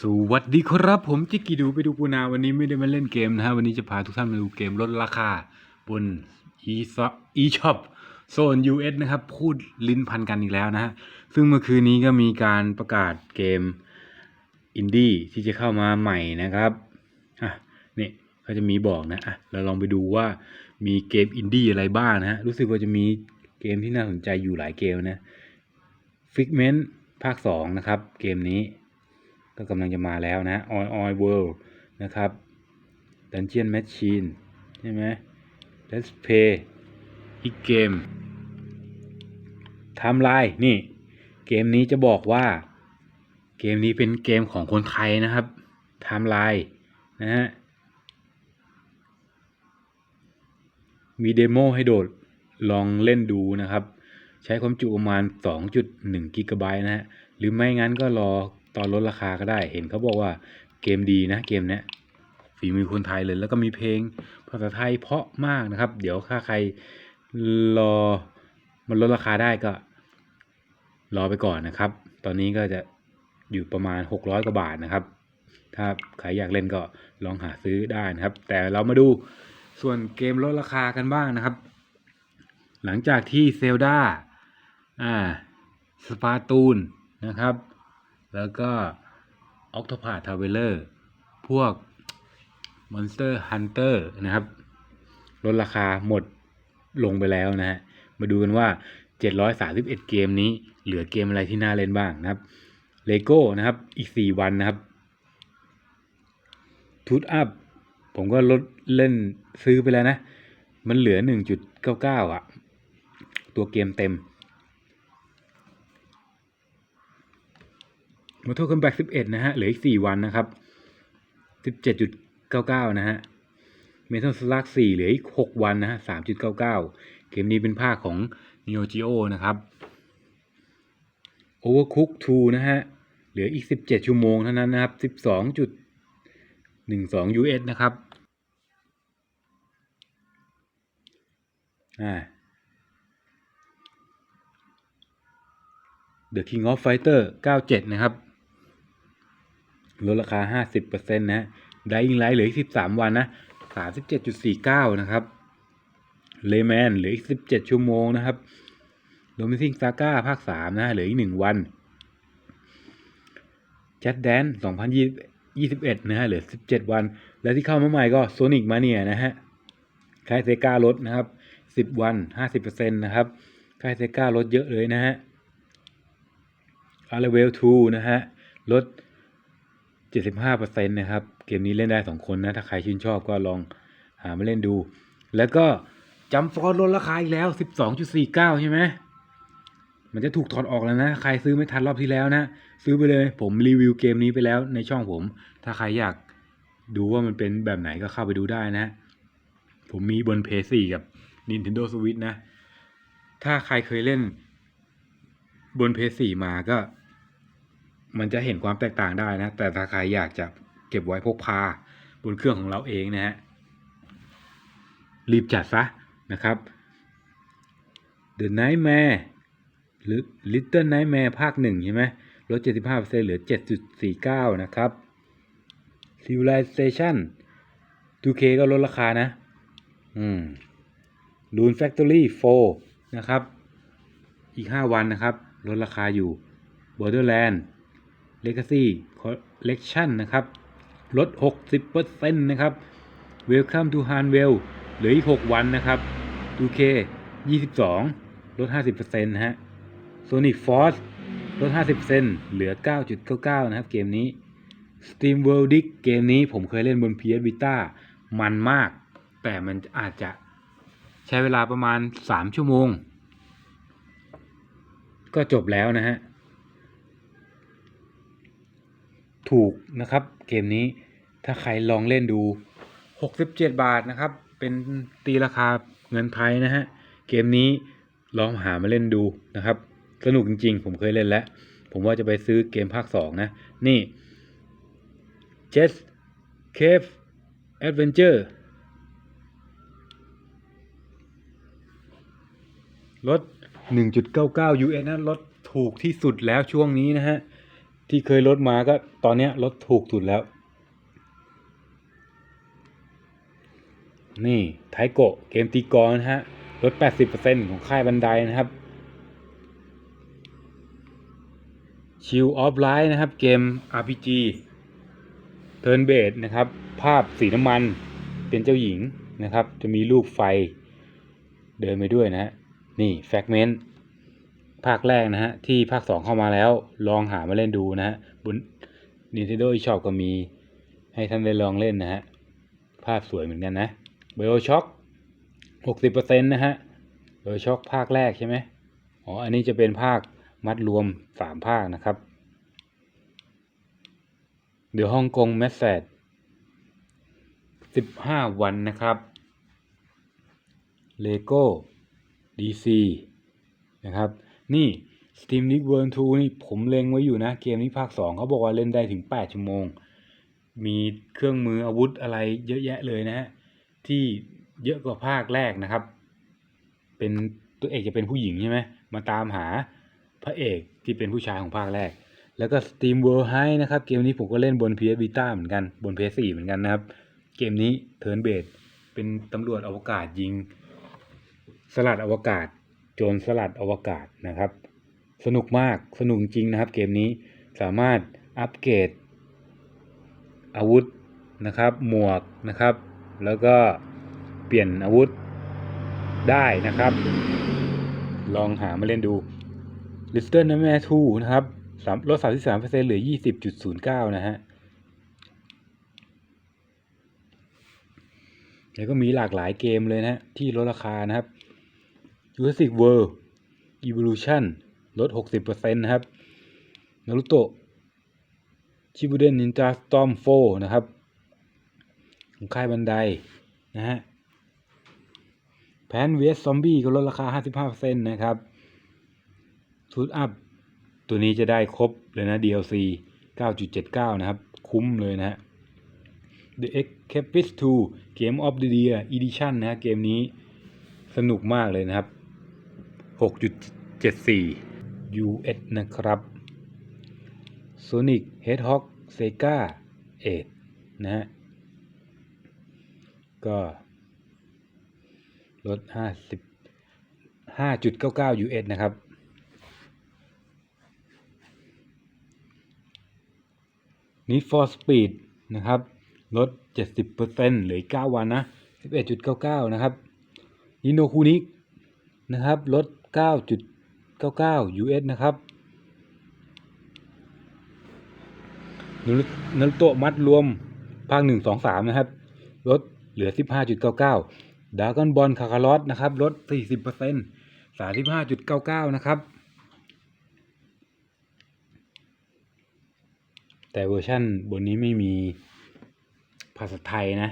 สวัสดีครับผมจิกกี้ดูไปดูปูนาวันนี้ไม่ได้มาเล่นเกมนะฮะวันนี้จะพาทุกท่านมาดูเกมลดราคาบน e e shop โซน US นะครับ พูดลิ้นพันกันอีกแล้วนะฮะซึ่งเมื่อคืนนี้ก็มีการประกาศเกมอินดี้ที่จะเข้ามาใหม่นะครับอะนี่เขาจะมีบอกนะอะเราลองไปดูว่ามีเกมอินดี้อะไรบ้างนะฮะรู้สึกว่าจะมีเกมที่น่าสนใจอยู่หลายเกมนะ Figment ภาค 2 นะครับ เกมนี้ ก็กำลังจะมาแล้วนะ Oil Oil World นะครับ Dungeon Machine ใช่ไหม Let's Play อีกเกม Timeline นี่ เกมนี้จะบอกว่า เกมนี้เป็นเกมของคนไทยนะครับ Timeline นะฮะมีเดโมให้โดดลองเล่นดูนะครับ ใช้ความจุประมาณ 2.1 กิกะไบต์นะฮะ หรือไม่งั้นก็รอ ตอนลดราคาก็ได้เห็นเขาบอกว่าเกมดีนะเกมเนี้ยฝีมือคนไทยเลยแล้วก็มีเพลงภาษาไทยเพาะมากนะครับ เดี๋ยวถ้าใครรอมันลดราคาได้ก็ รอไปก่อนนะครับ ตอนนี้ก็จะอยู่ประมาณ 600 กว่าบาทนะครับ ถ้าใครอยากเล่นก็ลองหาซื้อได้นะครับ แต่เรามาดูส่วนเกมลดราคากันบ้างนะครับ หลังจากที่เซลดาอ่าสปาตูนนะครับ แล้วก็อ c t o p a t Traveler พวก Monster Hunter นะครับลดราคาหมดลงไปแล้วนะฮะ มาดูกันว่า 731 เกมนี้เหลือเกมอะไรที่น่าเล่นบ้างนะครับ Lego นะครับ อีก 4 วันนะครับทูตอัพผมก็ลดเล่นซื้อไปแล้วนะ มันเหลือ 1.99 อะ ตัวเกมเต็ม มาโทษคัมแบ็กสิบเอ็ดนะฮะ เหลืออีกสี่วันนะครับสิบเจ็ดจุดเก้าเก้านะฮะ เมทัลสลักสี่เหลืออีกหกวันนะฮะสามจุดเก้าเก้าเกมนี้เป็นภาคของเนโอจิโอนะครับโอเวอร์คุกทูนะฮะ เหลืออีกสิบเจ็ดชั่วโมงเท่านั้นนะครับสิบสองจุดหนึ่งสองยูเอสนะครับ อ่าออฟไฟเตอร์เก้าเจ็ดนะครับ ลดราคา 50%นะฮะ Dying Light เหลืออีก 13 วันนะ 37.49 นะครับ Layman เหลืออีก 17 ชั่วโมงนะครับ Promising Saga ภาค 3 นะเหลืออีก 1 วัน Just Dance 2021 นะฮะเหลือ 17 วัน และที่เข้ามาใหม่ก็ Sonic Mania นะฮะค่ายเซกาลดนะครับ 10 วัน 50%นะครับค่ายเซกาลดเยอะเลยนะฮะ a r e v e l 2นะฮะลด 75%นะครับ เกมนี้เล่นได้ 2 คนนะ ถ้าใครชื่นชอบก็ลองหามาเล่นดู แล้วก็จำฟอร์ลดราคาอีกแล้ว 12.49 ใช่ไหม มันจะถูกถอดออกแล้วนะ ใครซื้อไม่ทันรอบที่แล้วนะ ซื้อไปเลย ผมรีวิวเกมนี้ไปแล้วในช่องผม ถ้าใครอยากดูว่ามันเป็นแบบไหนก็เข้าไปดูได้นะ ผมมีบน PS4 กับ Nintendo Switch นะ ถ้าใครเคยเล่นบน PS4 มาก็ มันจะเห็นความแตกต่างได้นะ แต่ถ้าใครอยากจะเก็บไว้พกพาบนเครื่องของเราเองนะฮะรีบจัดซะนะครับ The Nightmare หรือ Little Nightmare ภาคหนึ่งใช่ไหมลด 75%เหลือ 7.49 นะครับ Civilization 2K ก็ลดราคานะ อืม Rune Factory 4 นะครับ อีก 5 วันนะครับ ลดราคาอยู่ Borderland Legacy Collection นะครับ ลด 60%นะครับ Welcome to Hanwell เหลืออีก 6 วันนะครับ 2K 22 ลด 50%นะฮะ Sonic Force ลด 50%เหลือ 9.99 นะครับ เกมนี้ Steam World Dig เกมนี้ผมเคยเล่นบน PS Vita มันมาก แต่มันอาจจะใช้เวลาประมาณ 3 ชั่วโมง ก็จบแล้วนะฮะ ถูกนะครับ เกมนี้ถ้าใครลองเล่นดู 67 บาทนะครับ เป็นตีราคาเงินไทยนะฮะ เกมนี้ลองหามาเล่นดูนะครับ สนุกจริงๆ ผมเคยเล่นแล้ว ผมว่าจะไปซื้อเกมภาค 2 นะ นี่ Jet Cave Adventure ลด 1.99 US นะลดถูกที่สุดแล้วช่วงนี้นะฮะ ที่เคยลดมาก็ตอนนี้ลดถูกสุดแล้ว นี่ไทโกะเกมตีกรนะฮะลด 80%ของค่ายบันไดนะครับชิลออฟไลน์นะครับ เกม RPG Turn b a s e นะครับ ภาพสีน้ำมันเป็นเจ้าหญิงนะครับ จะมีลูกไฟเดินไปด้วยนะฮะ นี่แฟกเมนต์ ภาคแรกนะฮะ ที่ภาค 2 เข้ามาแล้ว ลองหามาเล่นดูนะฮะบน Nintendo eShop ก็มีให้ท่านได้ลองเล่นนะฮะ ภาพสวยเหมือนกันนะ b i o s h o c k 60%นะฮะ b i o s h o c k ภาคแรกใช่ไหมอ๋อ อันนี้จะเป็นภาคมัดรวม 3 ภาคนะครับเดี๋ยวฮ่องกงแมสแซด15 วันนะครับเลโก้ DC นะครับ นี่ Steam League World 2นี่ผมเล็งไว้อยู่นะ เกมนี้ภาค 2เขาบอกว่าเล่นได้ถึง 8 ชั่วโมง มีเครื่องมืออาวุธอะไรเยอะแยะเลยนะฮะ ที่เยอะกว่าภาคแรกนะครับ เป็นตัวเอกจะเป็นผู้หญิงใช่ไหมมาตามหาพระเอกที่เป็นผู้ชายของภาคแรก แล้วก็ Steam World High นะครับ เกมนี้ผมก็เล่นบน PS Vita เหมือนกันบน PS4 เหมือนกันนะครับ เกมนี้ Turn Based เป็นตำรวจอวกาศยิง สลัดอวกาศ โจรสลัดอวกาศนะครับ สนุกมากสนุกจริงนะครับ เกมนี้สามารถอัปเกรดอาวุธนะครับ หมวกนะครับ แล้วก็เปลี่ยนอาวุธได้นะครับ ลองหามาเล่นดู l i s t e r n แม่ทูนะครับสามลด33%เหลือ 20.09 นะฮะ แล้วก็มีหลากหลายเกมเลยนะฮะที่ลดราคานะครับ Jurassic World Evolution ลด 60%นะครับ Naruto ชิบูเดนนินจาสตอมโฟนะครับของค่ายบันไดนะฮะแพนเวสซอมบี้ก็ลดราคา 55%นะครับทูดอัพตัวนี้จะได้ครบเลยนะ DLC 9.79 นะครับ คุ้มเลยนะฮะ The e c a p i s t 2 Game of the Year Edition นะฮะเกมนี้สนุกมากเลยนะครับ 6.74 US นะครับ Sonic Hedgehog Sega 8นะฮะ ก็ลด 50 5.99 US นะครับ Need for Speed นะครับ ลด 70%เหลือ 9 วันนะ 11.99 นะครับ Nino Kunic นะครับ ลด 9.99 US นะครับนารุโตะมัดรวมภาค 1 2 3 นะครับ ลดเหลือ 15.99 ดากอนบอลคาคารอสนะครับ ลด 40% 35.99 นะครับ แต่เวอร์ชั่นบนนี้ไม่มีภาษาไทยนะ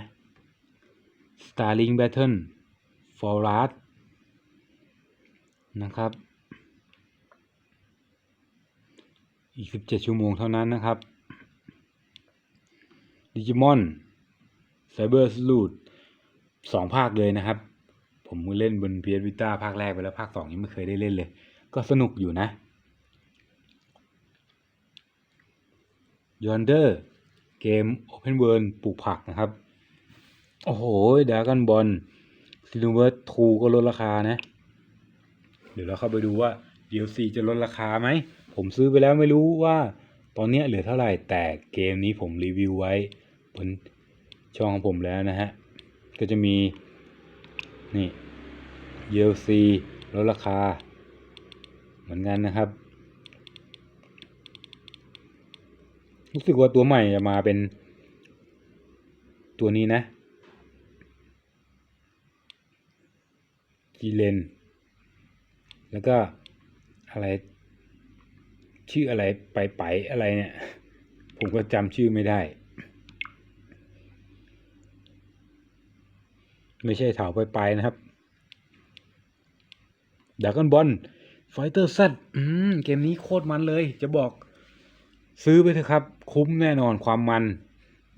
Starling Battle for r a t นะครับ อีก 17 ชั่วโมงเท่านั้นนะครับ Digimon Cyber Sleuth สองภาคเลยนะครับ ผมเล่นบน PS Vita ภาคแรกไปแล้วภาคสองยังไม่เคยได้เล่นเลย ก็สนุกอยู่นะ Yonder เกม Open World ปลูกผักนะครับ โอ้โหดากันบอลซิลูเวอร์ทูก็ลดราคานะ เดี๋ยวเราเข้าไปดูว่า DLC จะลดราคาไหม ผมซื้อไปแล้วไม่รู้ว่า ตอนนี้เหลือเท่าไหร่ แต่เกมนี้ผมรีวิวไว้บนช่องของผมแล้วนะฮะ ก็จะมี นี่ DLC ลดราคา เหมือนกันนะครับ รู้สึกว่าตัวใหม่จะมาเป็น ตัวนี้นะกีเลน แล้วก็อะไร ชื่ออะไรไปไปอะไรเนี่ย ผมก็จำชื่อไม่ได้ ไม่ใช่เถาไปไปนะครับดากอนบอลไฟเตอร์ซัอืมเกมนี้โคตรมันเลย จะบอกซื้อไปเถอะครับ คุ้มแน่นอนความมัน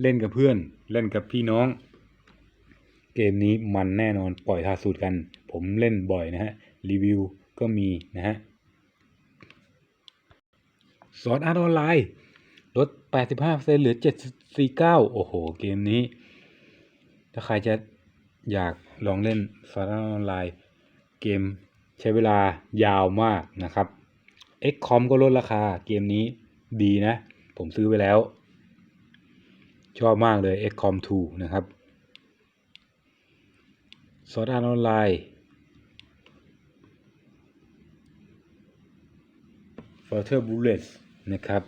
เล่นกับเพื่อน เล่นกับพี่น้อง เกมนี้มันแน่นอนปล่อยทาสูตรกัน ผมเล่นบ่อยนะฮะ รีวิว ก็มีนะฮะสอนอาร์ตออนไลน์ลด 85%เหลือ 749 โอ้โห เกมนี้ ถ้าใครจะอยากลองเล่นฟาร์ออนไลน์ เกมใช้เวลายาวมากนะครับ XCOM ก็ลดราคา เกมนี้ดีนะ ผมซื้อไปแล้ว ชอบมากเลย XCOM 2 นะครับ s อ r d อ r t ออนไลน์ Water Bullets นะครับ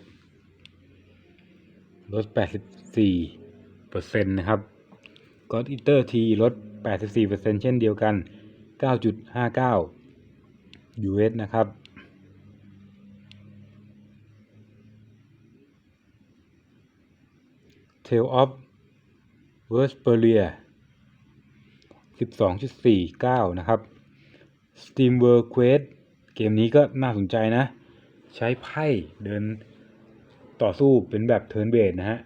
ลด 84%นะครับ God ตอร์ทีลด 84%เช่นเดียวกัน 9.59 US นะครับเทลออฟเวอร์สเปเรียสิบสองจุดสี่เก้านะครับสตีมเวิร์ค Quest เกมนี้ก็น่าสนใจนะ ใช้ไพ่เดินต่อสู้เป็นแบบเทิร์นเบสนะฮะ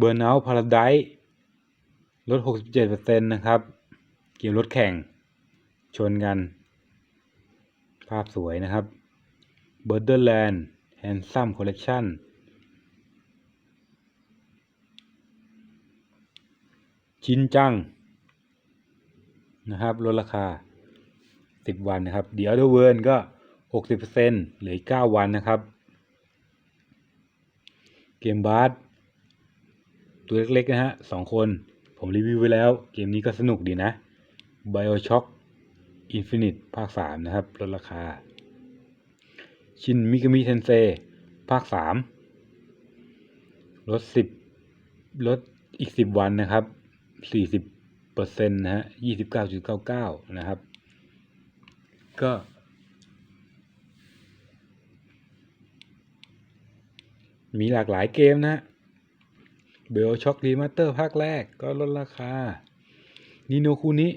Burnout Paradise ลด 67%นะครับ เกมรถแข่ง ชนกัน ภาพสวยนะครับ Borderland Handsome Collection ชินจัง นะครับ ลดราคา 10 วันนะครับ The Other World ก็ 60%เหลืออีก9วันนะครับ เกมบาสตัวเล็กๆนะฮะสองคน ผมรีวิวไว้แล้ว เกมนี้ก็สนุกดีนะ Bioshock Infinite ภาค 3 นะครับลดราคา ชินมิกามิเทนเซภาค 3 ลด 10 ลดอีก 10 วันนะครับ 40เปอร์เซ็นต์นะฮะ 29.99 นะครับ ก็ มีหลากหลายเกมนะฮะเบลช็อกรีมาสเตอร์ภาคแรกก็ลดราคานิโนคุนิ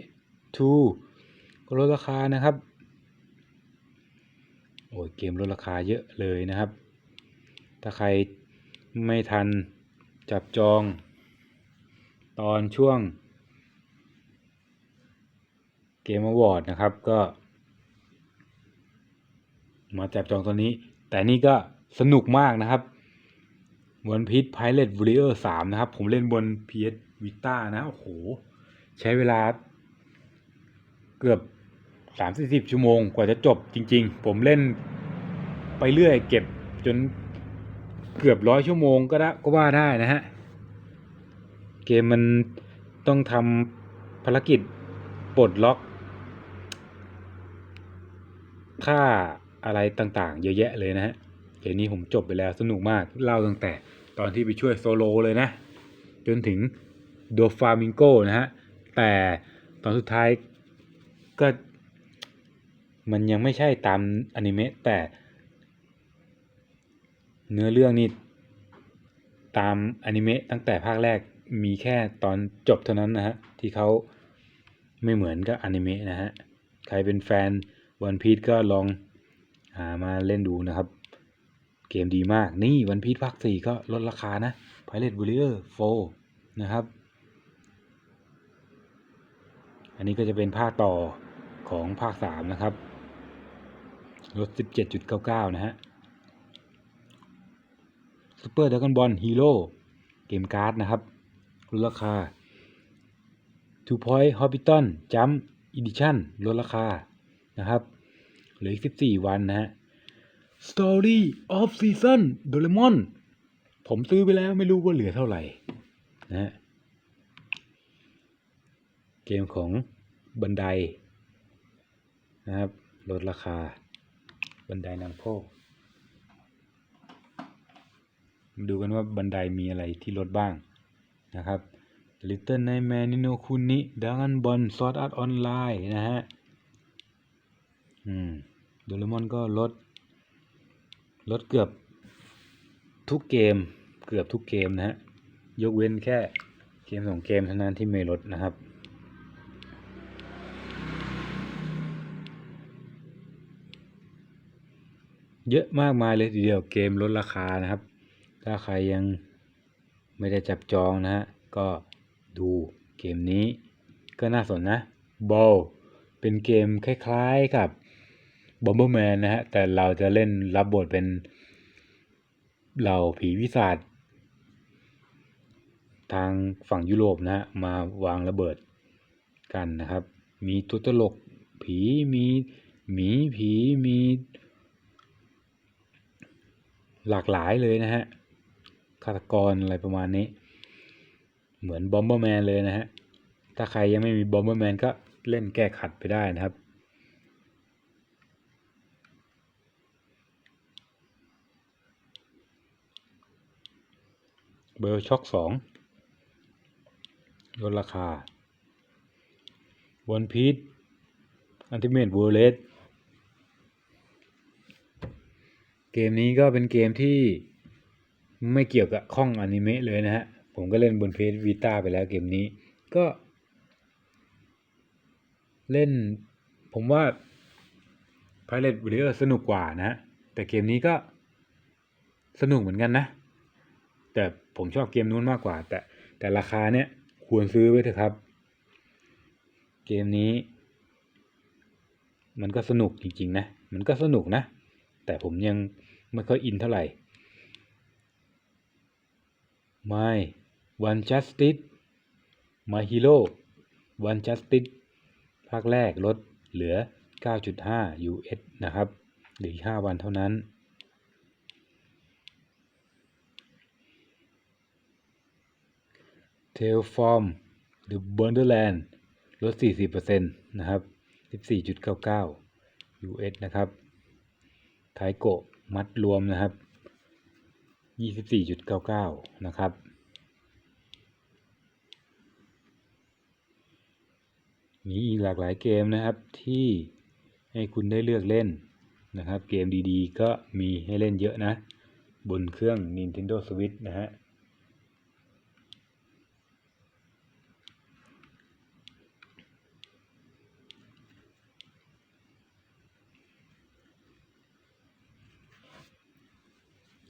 2ก็ลดราคานะครับ โอ้ยเกมลดราคาเยอะเลยนะครับ ถ้าใครไม่ทันจับจอง ตอนช่วงเกมอวอร์ดนะครับก็ มาจับจองตัวนี้ แต่นี่ก็สนุกมากนะครับวันพี e ไพเรต v ล r เ i อร์สามนะครับ ผมเล่นบน PS Vita นะโอ้โห ใช้เวลาเกือบสามสิบชั่วโมงกว่าจะจบจริง ๆ ผมเล่นไปเรื่อยเก็บจนเกือบร้อยชั่วโมงก็ได้ก็ว่าได้นะฮะ เกมมันต้องทำภารกิจปลดล็อก ค่า อะไรต่างๆ เยอะแยะเลยนะฮะเกมนี้ผมจบไปแล้วสนุกมากเล่าตั้งแต่ตอนที่ไปช่วยโซโลเลยนะ จนถึงโดฟามิงโกนะฮะ แต่ตอนสุดท้ายก็มันยังไม่ใช่ตามอนิเมะแต่ เนื้อเรื่องนี่ตามอนิเมะตั้งแต่ภาคแรกมีแค่ตอนจบเท่านั้นนะฮะ ที่เขาไม่เหมือนกับอนิเมะนะฮะ ใครเป็นแฟนวันพี e ก็ลอง หามาเล่นดูนะครับ เกมดีมาก นี่วันพี e ภาค4ก็ลดราคานะ Pirate Warrior 4 นะครับ อันนี้ก็จะเป็นภาคต่อของภาค3นะครับ ลด 17.99 นะฮะ Super Dragon Ball Hero เกมการ์ดนะครับลดราคา Two Point Hobbiton Jump Edition ลดราคานะครับ เหลืออีก14วันนะฮะ Story of Season d o r e m o n ผมซื้อไปแล้วไม่รู้ว่าเหลือเท่าไหร่นะฮะ เกมของบันไดนะครับลดราคา บันไดนำโคดูกันว่าบันไดมีอะไรที่ลดบ้างนะครับ Little Nightmare Nino Kuni Dragon Ball Sword Art Online นะฮะ อืม โดเรมอนก็ลด ลดเกือบทุกเกม เกือบทุกเกมนะฮะ ยกเว้นแค่เกมสองเกมเท่านั้นที่ไม่ลดนะครับ เยอะมากมายเลยทีเดียวเกมลดราคานะครับ ถ้าใครยังไม่ได้จับจองนะฮะ ก็ดูเกมนี้ก็น่าสนนะบอลเป็นเกมคล้ายๆกับ บอมเบอร์แมนนะฮะ แต่เราจะเล่นรับบทเป็นเหล่าผีวิศาจทางฝั่งยุโรปนะฮะ มาวางระเบิดกันนะครับ มีตัวตลกผีมีหมีผีมี หลากหลายเลยนะฮะฆาตกรอะไรประมาณนี้ เหมือนบอมเบอร์แมนเลยนะฮะ ถ้าใครยังไม่มีบอมเบอร์แมนก็เล่นแก้ขัดไปได้นะครับ เบอร์ช็อคสองลดราคาวันพีทอันติเมตเวอร์เลสเกมนี้ก็เป็นเกมที่ไม่เกี่ยวกับข้องอนิเมะเลยนะฮะ ผมก็เล่นบนเพจวีตาไปแล้วเกมนี้ก็ เล่นผมว่า Pirate Warrior สนุกกว่านะ แต่เกมนี้ก็สนุกเหมือนกันนะ แต่ ผมชอบเกมนู้นมากกว่า แต่แต่ราคาเนี้ยควรซื้อไว้เถอะครับ เกมนี้ มันก็สนุกจริงๆนะ มันก็สนุกนะ แต่ผมยังไม่ค่อยอินเท่าไหร่ My One Justice My Hero One Justice ภาคแรกลดเหลือ 9.5 US นะครับเหลือ 5 วันเท่านั้น Tailform The Borderland ลด 40%นะครับ 14.99 US นะครับไทโกะมัดรวมนะครับ 24.99 นะครับมีอีกหลากหลายเกมนะครับที่ให้คุณได้เลือกเล่นนะครับ เกมดีๆ ก็มีให้เล่นเยอะนะ บนเครื่อง Nintendo Switch นะฮะ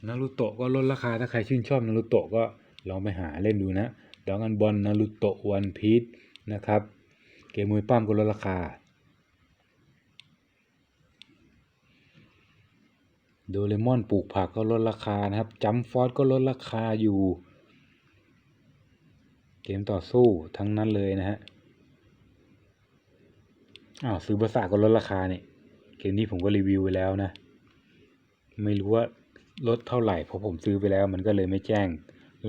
นารูโตะก็ลดราคาถ้าใครชื่นชอบนารูโตะก็ลองไปหาเล่นดูนะดองกันบอลนารูโตะวันพีชนะครับ เกมมวยปั้มก็ลดราคา โดเรมอนปลูกผักก็ลดราคานะครับจัมฟอสก็ลดราคาอยู่ เกมต่อสู้ทั้งนั้นเลยนะฮะอ้าวซื้อภาษาก็ลดราคาเนี่ยเกมนี้ผมก็รีวิวไปแล้วนะ ไม่รู้ว่า ลดเท่าไหร่เพราะผมซื้อไปแล้ว มันก็เลยไม่แจ้ง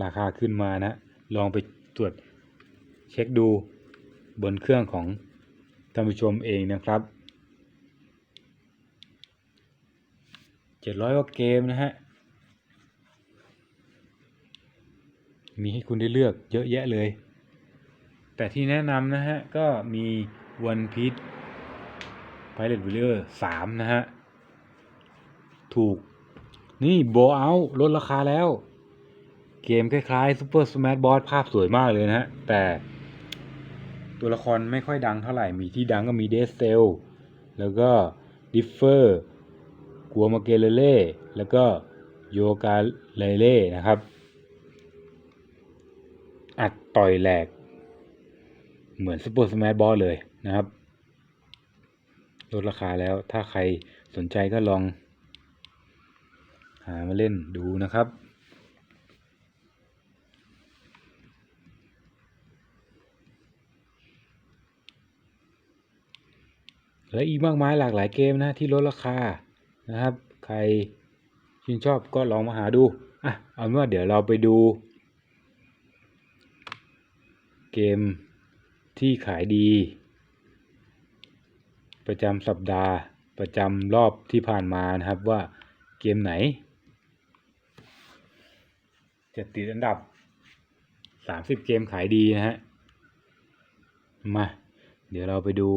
ราคาขึ้นมานะ ลองไปตรวจเช็คดูบนเครื่องของท่านผู้ชมเองนะครับเจ็ดร้อยกว่าเกมนะฮะ มีให้คุณได้เลือกเยอะแยะเลย แต่ที่แนะนำนะฮะ ก็มี One Piece Pirate Warrior 3 นะฮะ ถูก นี่โบเอาลดราคาแล้ว เกมคล้ายๆ Super Smash Bros ภาพสวยมากเลยนะฮะ แต่ตัวละครไม่ค่อยดังเท่าไหร่ มีที่ดังก็มีเดสเซลแล้วก็ดิฟเฟอร์กัวมาเกเลเล่แล้วก็โยกาเลเล่นะครับ อัดต่อยแหลก เหมือน Super Smash Bros เลยนะครับ ลดราคาแล้วถ้าใครสนใจก็ลอง หามาเล่นดูนะครับ และอีกมากมายหลากหลายเกมนะที่ลดราคานะครับ ใครชื่นชอบก็ลองมาหาดูอะเอาเป็นว่าเดี๋ยวเราไปดู เกมที่ขายดี ประจำสัปดาห์ประจำรอบที่ผ่านมานะครับว่าเกมไหน จะติดอันดับ30เกมขายดีนะฮะ มา เดี๋ยวเราไปดู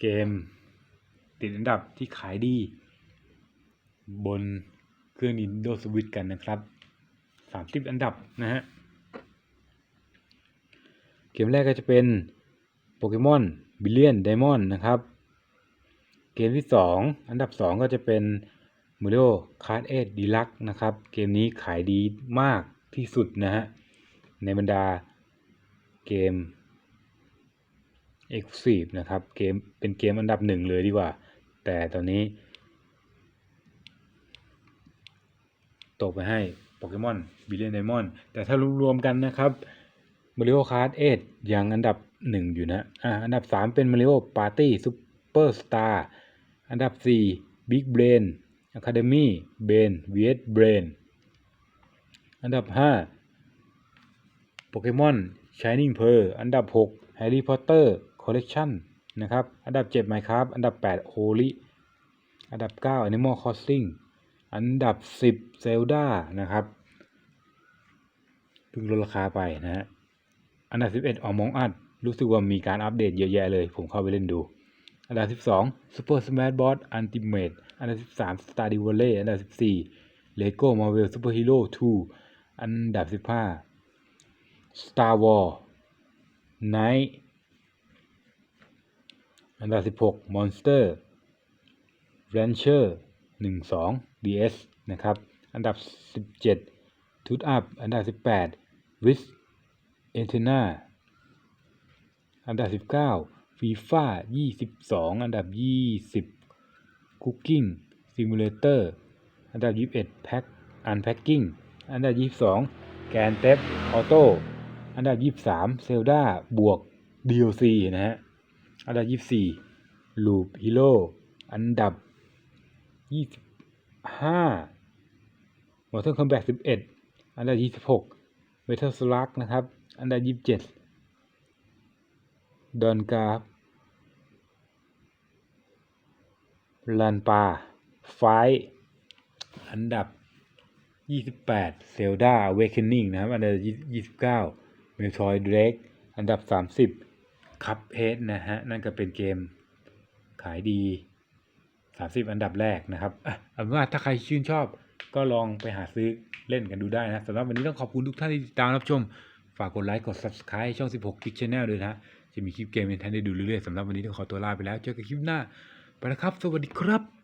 เกมติดอันดับที่ขายดี บนเครื่อง Nintendo Switch กันนะครับ30อันดับนะฮะ เกมแรกก็จะเป็นโปเกมอนบิลเลียนไดมอนด์นะครับ เกมที่2อันดับ2ก็จะเป็น Mario Kart 8 Deluxe นะครับ เกมนี้ขายดีมากที่สุดนะฮะ ในบรรดาเกม Exclusive นะครับ เกมเป็นเกมอันดับหนึ่งเลยดีกว่า แต่ตอนนี้ ตกไปให้โปเกมอนบิลเลียนไดมอนแต่ถ้ารวมๆกันนะครับมาริโอคาร์ดเอดยังอันดับหนึ่งอยู่นะอ่าอันดับสามเป็นมาริโอปาร์ตี้ซูเปอร์สตาร์อันดับสี่บิ๊ก เบรนอะคาเดมี่เบนเวียดเบนอันดับห้าโปเกมอนชายนิ่งเพอร์อันดับหกแฮร์รี่พอตเตอร์คอลเลกชันนะครับ อันดับเจ็ดไมครับอันดับแปดโฮลิอันดับเก้า Animal Crossing อันดับ 10 Zelda นะครับเพิ่งลดราคาไปนะฮะ อันดับ 11 Among Us รู้สึกว่ามีการอัปเดตเยอะแยะเลย ผมเข้าไปเล่นดู อันดับ 12 Super Smash Bros Ultimate อันดับ13 Stardew Valley อันดับ14 Lego Marvel Super Hero 2อันดับ15 Star Wars Night อันดับ16 Monster Rancher 12 DS นะครับอันดับ17 t o o t Up อันดับ18 w i s e t e n a อันดับ19 FIFA 22อันดับ20 Cooking Simulator อันดับ 21 Pack Unpacking อันดับ 22 Grand t h e f Auto อันดับ 23 Zelda บวก DLC นะฮะ อันดับ 24 Loop Hero อันดับยี่สิบห้า Mortal Kombat สิบเอ็ดอันดับยี่สิบหก Metal Slug นะครับ อันดับยี่สิบเจ็ด ดอนกา ลันปา ไฟ อันดับยี่สิบแปด Zelda Awakening นะครับ อันดับยี่สิบเก้า Metroid Dread อันดับสามสิบ Cuphead นะฮะ นั่นก็เป็นเกมขายดีสามสิบอันดับแรกนะครับเอาเป็นว่าถ้าใครชื่นชอบก็ลองไปหาซื้อเล่นกันดูได้นะสำหรับวันนี้ต้องขอบคุณทุกท่านที่ติดตามรับชม ฝากกดไลค์ กด subscribe ช่อง 16 Kick Channel ด้วยนะ จะมีคลิปเกมให้ท่านได้ดูเรื่อยๆสำหรับวันนี้ต้องขอตัวลาไปแล้ว เจอกันคลิปหน้า ไปแล้วครับ สวัสดีครับ